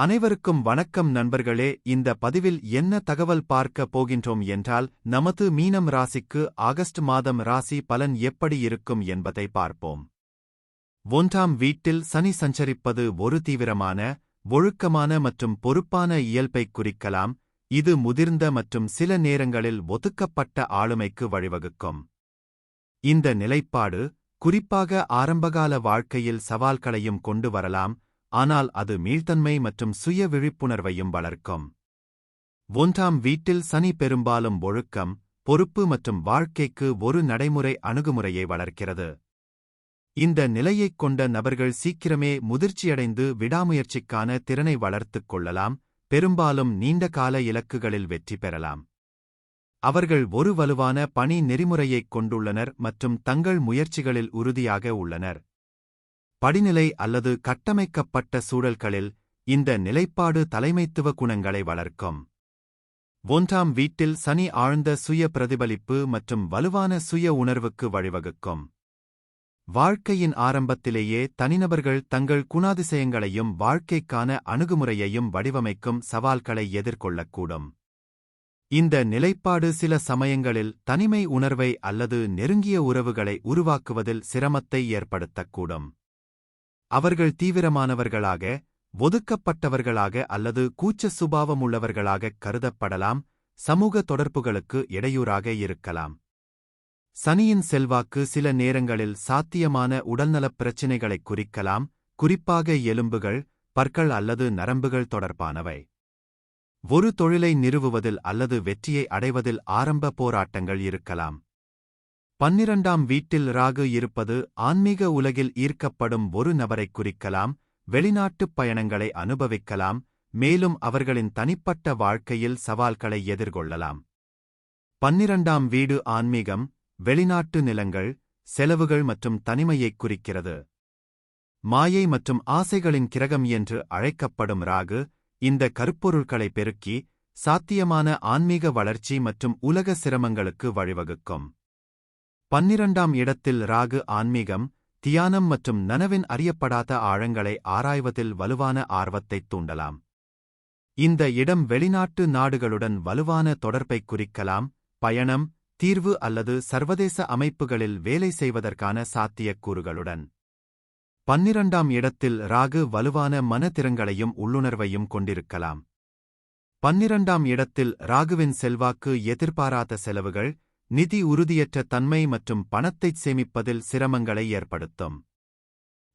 அனைவருக்கும் வணக்கம் நண்பர்களே இந்த பதிவில் என்ன தகவல் பார்க்க போகின்றோம் என்றால் நமது மீனம் ராசிக்கு ஆகஸ்ட் மாதம் ராசி பலன் எப்படி இருக்கும் என்பதை பார்ப்போம். ஒன்றாம் வீட்டில் சனி சஞ்சரிப்பது ஒரு தீவிரமான ஒழுக்கமான மற்றும் பொறுப்பான இயல்பைக் குறிக்கலாம் இது முதிர்ந்த மற்றும் சில நேரங்களில் ஒதுக்கப்பட்ட ஆளுமைக்கு வழிவகுக்கும். இந்த நிலைப்பாடு குறிப்பாக ஆரம்பகால வாழ்க்கையில் சவால்களையும் கொண்டு வரலாம் ஆனால் அது மீள்தன்மை மற்றும் சுய விழிப்புணர்வையும் வளர்க்கும். ஒன்றாம் வீட்டில் சனி பெரும்பாலும் ஒழுக்கம் பொறுப்பு மற்றும் வாழ்க்கைக்கு ஒரு நடைமுறை அணுகுமுறையை வளர்க்கிறது. இந்த நிலையைக் கொண்ட நபர்கள் சீக்கிரமே முதிர்ச்சியடைந்து விடாமுயற்சிக்கான திறனை வளர்த்துக் கொள்ளலாம் பெரும்பாலும் நீண்டகால இலக்குகளில் வெற்றி பெறலாம். அவர்கள் ஒரு வலுவான பணி நெறிமுறையைக் கொண்டுள்ளனர் மற்றும் தங்கள் முயற்சிகளில் உறுதியாக உள்ளனர். படிநிலை அல்லது கட்டமைக்கப்பட்ட சூழல்களில் இந்த நிலைப்பாடு தலைமைத்துவ குணங்களை வளர்க்கும். ஒன்றாம் வீட்டில் சனி ஆழ்ந்த சுய பிரதிபலிப்பு மற்றும் வலுவான சுய உணர்வுக்கு வழிவகுக்கும். வாழ்க்கையின் ஆரம்பத்திலேயே தனிநபர்கள் தங்கள் குணாதிசயங்களையும் வாழ்க்கைக்கான அணுகுமுறையையும் வடிவமைக்கும் சவால்களை எதிர்கொள்ளக்கூடும். இந்த நிலைப்பாடு சில சமயங்களில் தனிமை உணர்வை அல்லது நெருங்கிய உறவுகளை உருவாக்குவதில் சிரமத்தை ஏற்படுத்தக்கூடும். அவர்கள் தீவிரமானவர்களாக ஒதுக்கப்பட்டவர்களாக அல்லது கூச்ச சுபாவமுள்ளவர்களாக கருதப்படலாம் சமூக தொடர்புகளுக்கு இடையூறாக இருக்கலாம். சனியின் செல்வாக்கு சில நேரங்களில் சாத்தியமான உடல்நலப் பிரச்சினைகளைக் குறிக்கலாம் குறிப்பாக எலும்புகள் பற்கள் அல்லது நரம்புகள் தொடர்பானவை. ஒரு தொழிலை நிறுவுவதில் அல்லது வெற்றியை அடைவதில் ஆரம்ப போராட்டங்கள் இருக்கலாம். பன்னிரண்டாம் வீட்டில் ராகு இருப்பது ஆன்மீக உலகில் ஈர்க்கப்படும் ஒரு நபரைக் குறிக்கலாம் வெளிநாட்டுப் பயணங்களை அனுபவிக்கலாம் மேலும் அவர்களின் தனிப்பட்ட வாழ்க்கையில் சவால்களை எதிர்கொள்ளலாம். பன்னிரண்டாம் வீடு ஆன்மீகம் வெளிநாட்டு நிலங்கள் செலவுகள் மற்றும் தனிமையைக் குறிக்கிறது. மாயை மற்றும் ஆசைகளின் கிரகம் என்று அழைக்கப்படும் ராகு இந்த கருப்பொருள்களை பெருக்கி சாத்தியமான ஆன்மீக வளர்ச்சி மற்றும் உலக சிரமங்களுக்கு வழிவகுக்கும். பன்னிரண்டாம் இடத்தில் ராகு ஆன்மீகம் தியானம் மற்றும் நனவின் அறியப்படாத ஆழங்களை ஆராய்வதில் வலுவான ஆர்வத்தைத் தூண்டலாம். இந்த இடம் வெளிநாட்டு நாடுகளுடன் வலுவான தொடர்பைக் குறிக்கலாம். பயணம் தீர்வு அல்லது சர்வதேச அமைப்புகளில் வேலை செய்வதற்கான சாத்தியக்கூறுகளுடன். பன்னிரண்டாம் இடத்தில் ராகு வலுவான மனத்திறங்களையும் உள்ளுணர்வையும் கொண்டிருக்கலாம். பன்னிரண்டாம் இடத்தில் ராகுவின் செல்வாக்கு எதிர்பாராத செலவுகள் நிதி உறுதியற்ற தன்மை மற்றும் பணத்தைச் சேமிப்பதில் சிரமங்களை ஏற்படுத்தும்.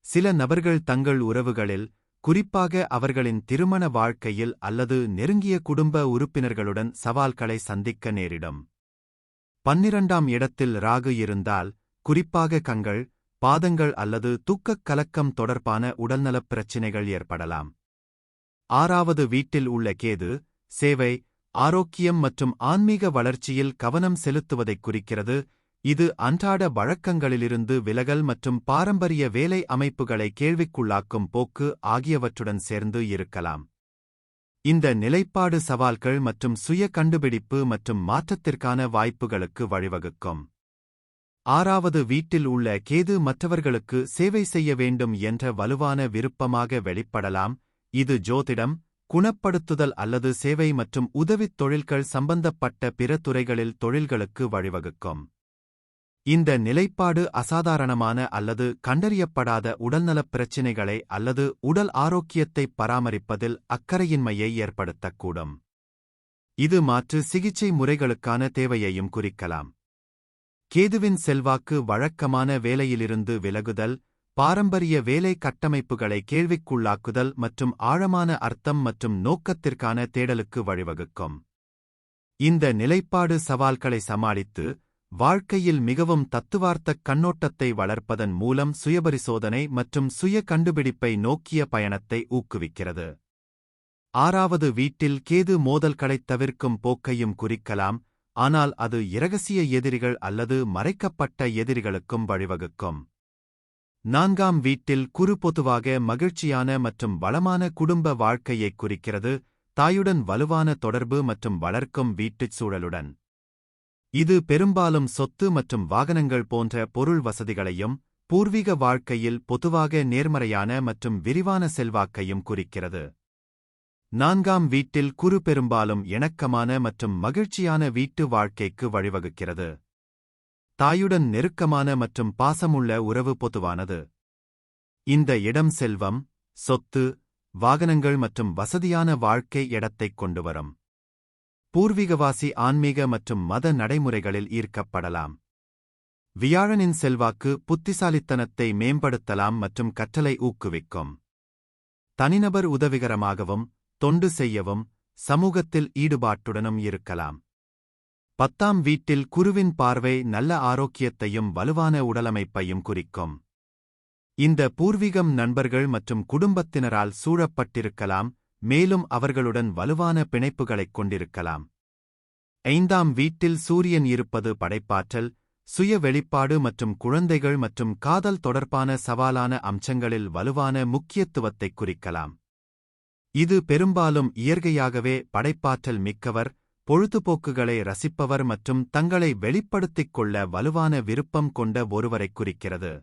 சில நபர்கள் தங்கள் உறவுகளில் குறிப்பாக அவர்களின் திருமண வாழ்க்கையில் அல்லது நெருங்கிய குடும்ப உறுப்பினர்களுடன் சவால்களை சந்திக்க நேரிடும். பன்னிரண்டாம் இடத்தில் ராகு இருந்தால் குறிப்பாக கங்கள் பாதங்கள் அல்லது தூக்கக் கலக்கம் தொடர்பான உடல்நலப் பிரச்சினைகள் ஏற்படலாம். ஆறாவது வீட்டில் உள்ள கேது சேவை ஆரோக்கியம் மற்றும் ஆன்மீக வளர்ச்சியில் கவனம் செலுத்துவதைக் குறிக்கிறது. இது அன்றாட வழக்கங்களிலிருந்து விலகல் மற்றும் பாரம்பரிய வேலை அமைப்புகளை கேள்விக்குள்ளாக்கும் போக்கு ஆகியவற்றுடன் சேர்ந்து இருக்கலாம். இந்த நிலைப்பாடு சவால்கள் மற்றும் சுய கண்டுபிடிப்பு மற்றும் மாற்றத்திற்கான வாய்ப்புகளுக்கு வழிவகுக்கும். ஆறாவது வீட்டில் உள்ள கேது மற்றவர்களுக்கு சேவை செய்ய வேண்டும் என்ற வலுவான விருப்பமாக வெளிப்படலாம். இது ஜோதிடம் குணப்படுத்துதல் அல்லது சேவை மற்றும் உதவித் தொழில்கள் சம்பந்தப்பட்ட பிற துறைகளில் தொழில்களுக்கு வழிவகுக்கும். இந்த நிலைப்பாடு அசாதாரணமான அல்லது கண்டறியப்படாத உடல்நலப் பிரச்சினைகளை அல்லது உடல் ஆரோக்கியத்தை பராமரிப்பதில் அக்கறையின்மையை ஏற்படுத்தக்கூடும். இது மாற்று சிகிச்சை முறைகளுக்கான தேவையையும் குறிக்கலாம். கேதுவின் செல்வாக்கு வழக்கமான வேலையிலிருந்து விலகுதல் பாரம்பரிய வேலை கட்டமைப்புகளை கேள்விக்குள்ளாக்குதல் மற்றும் ஆழமான அர்த்தம் மற்றும் நோக்கத்திற்கான தேடலுக்கு வழிவகுக்கும். இந்த நிலைப்பாடு சவால்களை சமாளித்து வாழ்க்கையில் மிகவும் தத்துவார்த்தக் கண்ணோட்டத்தை வளர்ப்பதன் மூலம் சுயபரிசோதனை மற்றும் சுய கண்டுபிடிப்பை நோக்கிய பயணத்தை ஊக்குவிக்கிறது. ஆறாவது வீட்டில் கேது மோதல்களைத் தவிர்க்கும் போக்கையும் குறிக்கலாம் ஆனால் அது இரகசிய எதிரிகள் அல்லது மறைக்கப்பட்ட எதிரிகளுக்கும் வழிவகுக்கும். நான்காம் வீட்டில் குரு பொதுவாக மகிழ்ச்சியான மற்றும் வளமான குடும்ப வாழ்க்கையைக் குறிக்கிறது தாயுடன் வலுவான தொடர்பு மற்றும் வளர்க்கும் வீட்டுச் சூழலுடன். இது பெரும்பாலும் சொத்து மற்றும் வாகனங்கள் போன்ற பொருள் வசதிகளையும் பூர்வீக வாழ்க்கையில் பொதுவாக நேர்மறையான மற்றும் விரிவான செல்வாக்கையும் குறிக்கிறது. நான்காம் வீட்டில் குரு பெரும்பாலும் இணக்கமான மற்றும் மகிழ்ச்சியான வீட்டு வாழ்க்கைக்கு வழிவகுக்கிறது. தாயுடன் நெருக்கமான மற்றும் பாசமுள்ள உறவு பொதுவானது. இந்த இடம் செல்வம் சொத்து வாகனங்கள் மற்றும் வசதியான வாழ்க்கை இடத்தைக் கொண்டு வரும் பூர்வீகவாசி ஆன்மீக மற்றும் மத நடைமுறைகளில் ஈர்க்கப்படலாம். வியாழனின் செல்வாக்கு புத்திசாலித்தனத்தை மேம்படுத்தலாம் மற்றும் கற்றலை ஊக்குவிக்கும். தனிநபர் உதவிகரமாகவும் தொண்டு செய்யவும் சமூகத்தில் ஈடுபாட்டுடனும் இருக்கலாம். பத்தாம் வீட்டில் குருவின் பார்வை நல்ல ஆரோக்கியத்தையும் வலுவான உடலமைப்பையும் குறிக்கும். இந்த பூர்வீகம் நண்பர்கள் மற்றும் குடும்பத்தினரால் சூழப்பட்டிருக்கலாம் மேலும் அவர்களுடன் வலுவான பிணைப்புகளைக் கொண்டிருக்கலாம். ஐந்தாம் வீட்டில் சூரியன் இருப்பது படைப்பாற்றல் சுய வெளிப்பாடு மற்றும் குழந்தைகள் மற்றும் காதல் தொடர்பான சவாலான அம்சங்களில் வலுவான முக்கியத்துவத்தைக் குறிக்கலாம். இது பெரும்பாலும் இயற்கையாகவே படைப்பாற்றல் மிக்கவர் பொழுதுபோக்குகளை ரசிப்பவர் மற்றும் தங்களை வெளிப்படுத்திக் கொள்ள வலுவான விருப்பம் கொண்ட ஒருவரைக் குறிக்கிறது.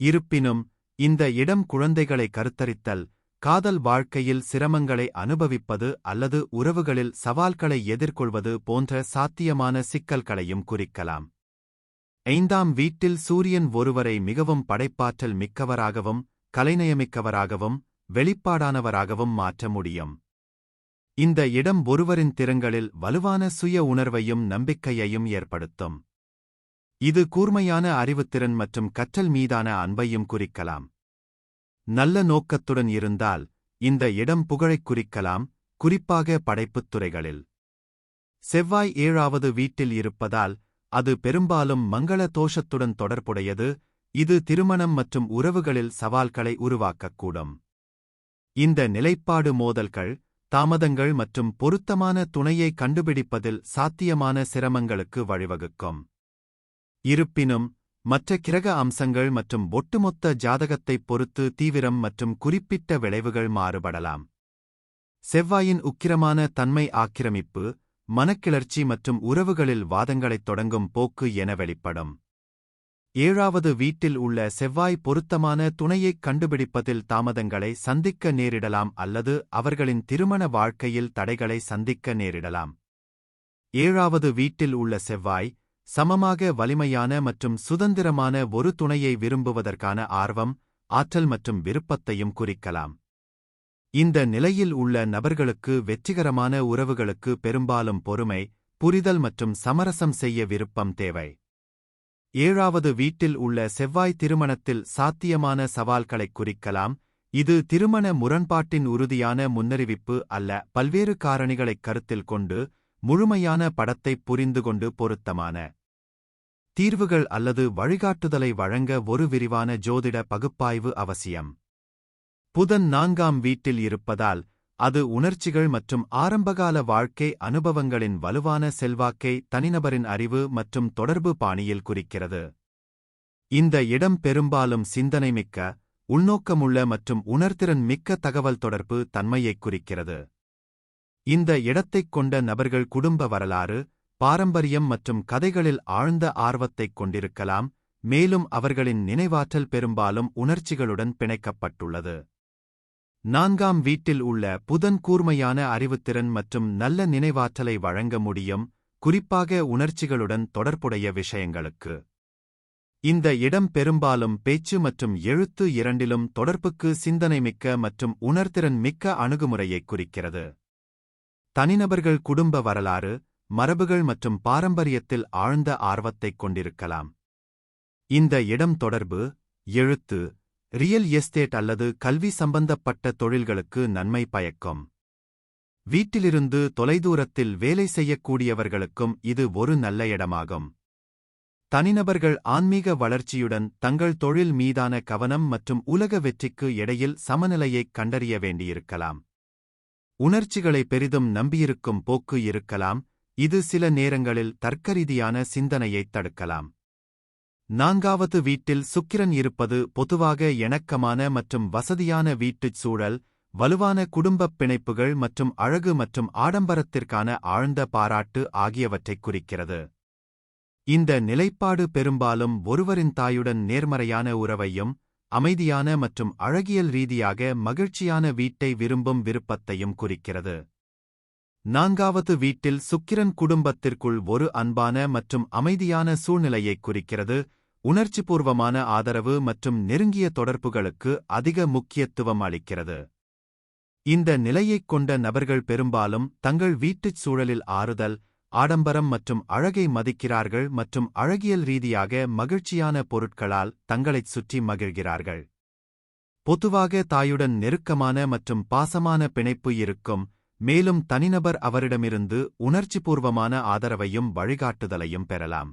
இருப்பினும் இந்த இடம் குழந்தைகளை கருத்தரித்தல் காதல் வாழ்க்கையில் சிரமங்களை அனுபவிப்பது அல்லது உறவுகளில் சவால்களை எதிர்கொள்வது போன்ற சாத்தியமான சிக்கல்களையும் குறிக்கலாம். ஐந்தாம் வீட்டில் சூரியன் ஒருவரை மிகவும் படைப்பாற்றல் மிக்கவராகவும் கலைநயமிக்கவராகவும் வெளிப்பாடானவராகவும் மாற்ற முடியும். இந்த இடம் ஒருவரின் திறங்களில் வலுவான சுய உணர்வையும் நம்பிக்கையையும் ஏற்படுத்தும். இது கூர்மையான அறிவுத்திறன் மற்றும் கற்றல் மீதான அன்பையும் குறிக்கலாம். நல்ல நோக்கத்துடன் இருந்தால் இந்த இடம் புகழைக் குறிக்கலாம் குறிப்பாக படைப்புத் துறைகளில். செவ்வாய் ஏழாவது வீட்டில் இருப்பதால் அது பெரும்பாலும் மங்கள தோஷத்துடன் தொடர்புடையது இது திருமணம் மற்றும் உறவுகளில் சவால்களை உருவாக்கக்கூடும். இந்த நிலைப்பாடு மோதல்கள் தாமதங்கள் மற்றும் பொருத்தமான துணையை கண்டுபிடிப்பதில் சாத்தியமான சிரமங்களுக்கு வழிவகுக்கும். இருப்பினும் மற்ற கிரக அம்சங்கள் மற்றும் ஒட்டுமொத்த ஜாதகத்தைப் பொறுத்து தீவிரம் மற்றும் குறிப்பிட்ட விளைவுகள் மாறுபடலாம். செவ்வாயின் உக்கிரமான தன்மை ஆக்கிரமிப்பு மனக்கிளர்ச்சி மற்றும் உறவுகளில் வாதங்களைத் தொடங்கும் போக்கு என வெளிப்படும். ஏழாவது வீட்டில் உள்ள செவ்வாய் பொருத்தமான துணையைக் கண்டுபிடிப்பதில் தாமதங்களை சந்திக்க நேரிடலாம் அல்லது அவர்களின் திருமண வாழ்க்கையில் தடைகளை சந்திக்க நேரிடலாம். ஏழாவது வீட்டில் உள்ள செவ்வாய் சமமாக வலிமையான மற்றும் சுதந்திரமான ஒரு துணையை விரும்புவதற்கான ஆர்வம் ஆற்றல் மற்றும் விருப்பத்தையும் குறிக்கலாம். இந்த நிலையில் உள்ள நபர்களுக்கு வெற்றிகரமான உறவுகளுக்கு பெரும்பாலும் பொறுமை புரிதல் மற்றும் சமரசம் செய்ய விருப்பம் தேவை. ஏழாவது வீட்டில் உள்ள செவ்வாய் திருமணத்தில் சாத்தியமான சவால்களைக் குறிக்கலாம். இது திருமண முரண்பாட்டின் உறுதியான முன்னறிவிப்பு அல்ல பல்வேறு காரணிகளைக் கருத்தில் கொண்டு முழுமையான படத்தைப் புரிந்து கொண்டு பொருத்தமான தீர்வுகள் அல்லது வழிகாட்டுதலை வழங்க ஒரு விரிவான ஜோதிட பகுப்பாய்வு அவசியம். புதன் நான்காம் வீட்டில் இருப்பதால் அது உணர்ச்சிகள் மற்றும் ஆரம்பகால வாழ்க்கை அனுபவங்களின் வலுவான செல்வாக்கை தனிநபரின் அறிவு மற்றும் தொடர்பு பாணியில் குறிக்கிறது. இந்த இடம் பெரும்பாலும் சிந்தனைமிக்க உள்நோக்கமுள்ள மற்றும் உணர்திறன் மிக்க தகவல் தொடர்பு தன்மையைக் குறிக்கிறது. இந்த இடத்தைக் கொண்ட நபர்கள் குடும்ப வரலாறு பாரம்பரியம் மற்றும் கதைகளில் ஆழ்ந்த ஆர்வத்தைக் கொண்டிருக்கலாம் மேலும் அவர்களின் நினைவாற்றல் பெரும்பாலும் உணர்ச்சிகளுடன் பிணைக்கப்பட்டுள்ளது. நான்காம் வீட்டில் உள்ள புதன் கூர்மையான அறிவுத்திறன் மற்றும் நல்ல நினைவாற்றலை வழங்க முடியும் குறிப்பாக உணர்ச்சிகளுடன் தொடர்புடைய விஷயங்களுக்கு. இந்த இடம் பெரும்பாலும் பேச்சு மற்றும் எழுத்து இரண்டிலும் தொடர்புக்கு சிந்தனைமிக்க மற்றும் உணர்திறன் மிக்க அணுகுமுறையைக் குறிக்கிறது. தனிநபர்கள் குடும்ப வரலாறு மரபுகள் மற்றும் பாரம்பரியத்தில் ஆழ்ந்த ஆர்வத்தைக் கொண்டிருக்கலாம். இந்த இடம் தொடர்பு எழுத்து ரியல் எஸ்டேட் அல்லது கல்வி சம்பந்தப்பட்ட தொழில்களுக்கு நன்மை பயக்கும். வீட்டிலிருந்து தொலைதூரத்தில் வேலை செய்யக்கூடியவர்களுக்கும் இது ஒரு நல்ல இடமாகும். தனிநபர்கள் ஆன்மீக வளர்ச்சியுடன் தங்கள் தொழில் மீதான கவனம் மற்றும் உலக வெற்றிக்கு இடையில் சமநிலையைக் கண்டறிய வேண்டியிருக்கலாம். உணர்ச்சிகளை பெரிதும் நம்பியிருக்கும் போக்கு இருக்கலாம். இது சில நேரங்களில் தர்க்கரீதியான சிந்தனையைத் தடுக்கலாம். நான்காவது வீட்டில் சுக்கிரன் இருப்பது பொதுவாக இணக்கமான மற்றும் வசதியான வீட்டுச் சூழல் வலுவான குடும்பப் பிணைப்புகள் மற்றும் அழகு மற்றும் ஆடம்பரத்திற்கான ஆழ்ந்த பாராட்டு ஆகியவற்றைக் குறிக்கிறது. இந்த நிலைப்பாடு பெரும்பாலும் ஒருவரின் தாயுடன் நேர்மறையான உறவையும் அமைதியான மற்றும் அழகியல் ரீதியாக மகிழ்ச்சியான வீட்டை விரும்பும் விருப்பத்தையும் குறிக்கிறது. நான்காவது வீட்டில் சுக்கிரன் குடும்பத்திற்குள் ஒரு அன்பான மற்றும் அமைதியான சூழ்நிலையைக் குறிக்கிறது. உணர்ச்சிபூர்வமான ஆதரவு மற்றும் நெருங்கிய தொடர்புகளுக்கு அதிக முக்கியத்துவம் அளிக்கிறது. இந்த நிலையைக் கொண்ட நபர்கள் பெரும்பாலும் தங்கள் வீட்டுச் சூழலில் ஆறுதல் ஆடம்பரம் மற்றும் அழகை மதிக்கிறார்கள் மற்றும் அழகியல் ரீதியாக மகிழ்ச்சியான பொருட்களால் தங்களைச் சுற்றி மகிழ்கிறார்கள். பொதுவாக தாயுடன் நெருக்கமான மற்றும் பாசமான பிணைப்பு இருக்கும். மேலும் தனிநபர் அவரிடமிருந்து உணர்ச்சிபூர்வமான ஆதரவையும் வழிகாட்டுதலையும் பெறலாம்.